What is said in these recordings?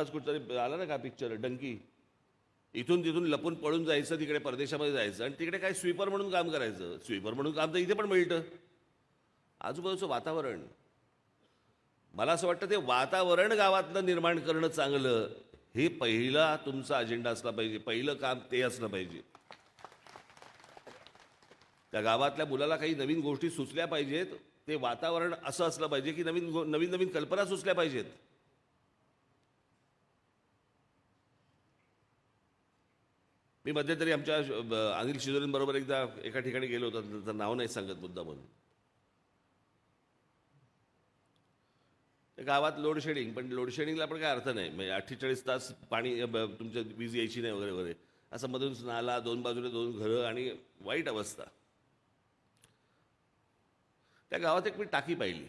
आज कुठतरी आला ना का पिक्चर डंकी. इथून तिथून लपून पळून जायचं तिकडे परदेशामध्ये जायचं आणि तिकडे काय स्वीपर म्हणून काम करायचं. स्वीपर म्हणून काम तर इथे पण मिळतं. आजूबाजूचं वातावरण. मला असं वाटतं ते वातावरण गावातलं निर्माण करणं चांगलं. हे पहिला तुमचा अजेंडा असला पाहिजे. पहिलं काम ते असलं पाहिजे. त्या गावातल्या मुलाला काही नवीन गोष्टी सुचल्या पाहिजेत. ते वातावरण असं असलं पाहिजे की नवीन नवीन नवीन कल्पना सुचल्या पाहिजेत. मी मध्यंतरी आमच्या अनिल शिजोरींबरोबर एकदा एका ठिकाणी गेलो होतो त्याचं नाव नाही सांगत मुद्दा म्हणून. त्या गावात लोडशेडिंग पण लोडशेडिंगला पण काय अर्थ नाही. म्हणजे अठ्ठेचाळीस तास पाणी तुमच्या वीज यायची नाही वगैरे वगैरे. असं मधून नाला दोन बाजूने दोन घरं आणि वाईट अवस्था. त्या गावात एक मी टाकी पाहिली.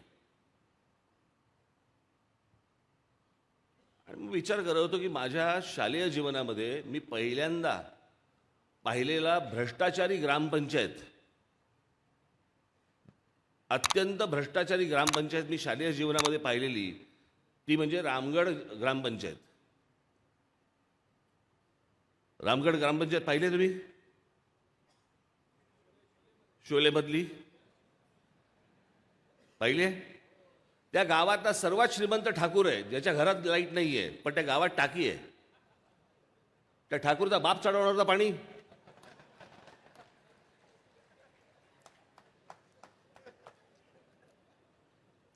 आणि मी विचार करत होतो की माझ्या शालेय जीवनामध्ये मी पहिल्यांदा पाहिलेला भ्रष्टाचारी ग्रामपंचायत. अत्यंत भ्रष्टाचारी ग्रामपंचायत मी शालेय जीवनामध्ये पाहिलेली ती म्हणजे रामगड ग्रामपंचायत. रामगड ग्रामपंचायत पाहिले तुम्ही? शोलेमधली पाहिले? त्या गावातला सर्वात श्रीमंत ठाकूर आहे ज्याच्या घरात लाइट नाही आहे पण त्या गावात टाकी आहे. त्या ठाकूरचा बाप चढवणार होता पाणी.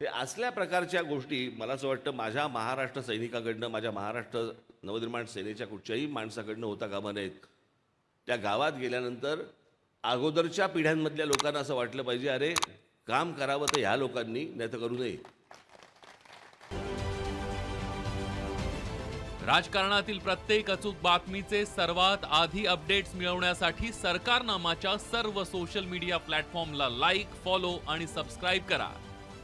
हे असल्या प्रकारच्या गोष्टी मला असं वाटतं माझ्या महाराष्ट्र सैनिकाकडनं माझ्या महाराष्ट्र नवनिर्माण सेनेच्या कुठच्याही माणसाकडनं होता कामा नयेत. त्या गावात गेल्यानंतर अगोदरच्या पिढ्यांमधल्या लोकांना असं वाटलं पाहिजे अरे काम करावं तर ह्या लोकांनी नाही तर करू नये. राजकारणातील प्रत्येक अचूक बातमीचे सर्वात आधी अपडेट्स मिळवण्यासाठी सरकारनामाच्या सर्व सोशल मीडिया प्लॅटफॉर्मला लाईक फॉलो आणि सबस्क्राईब करा.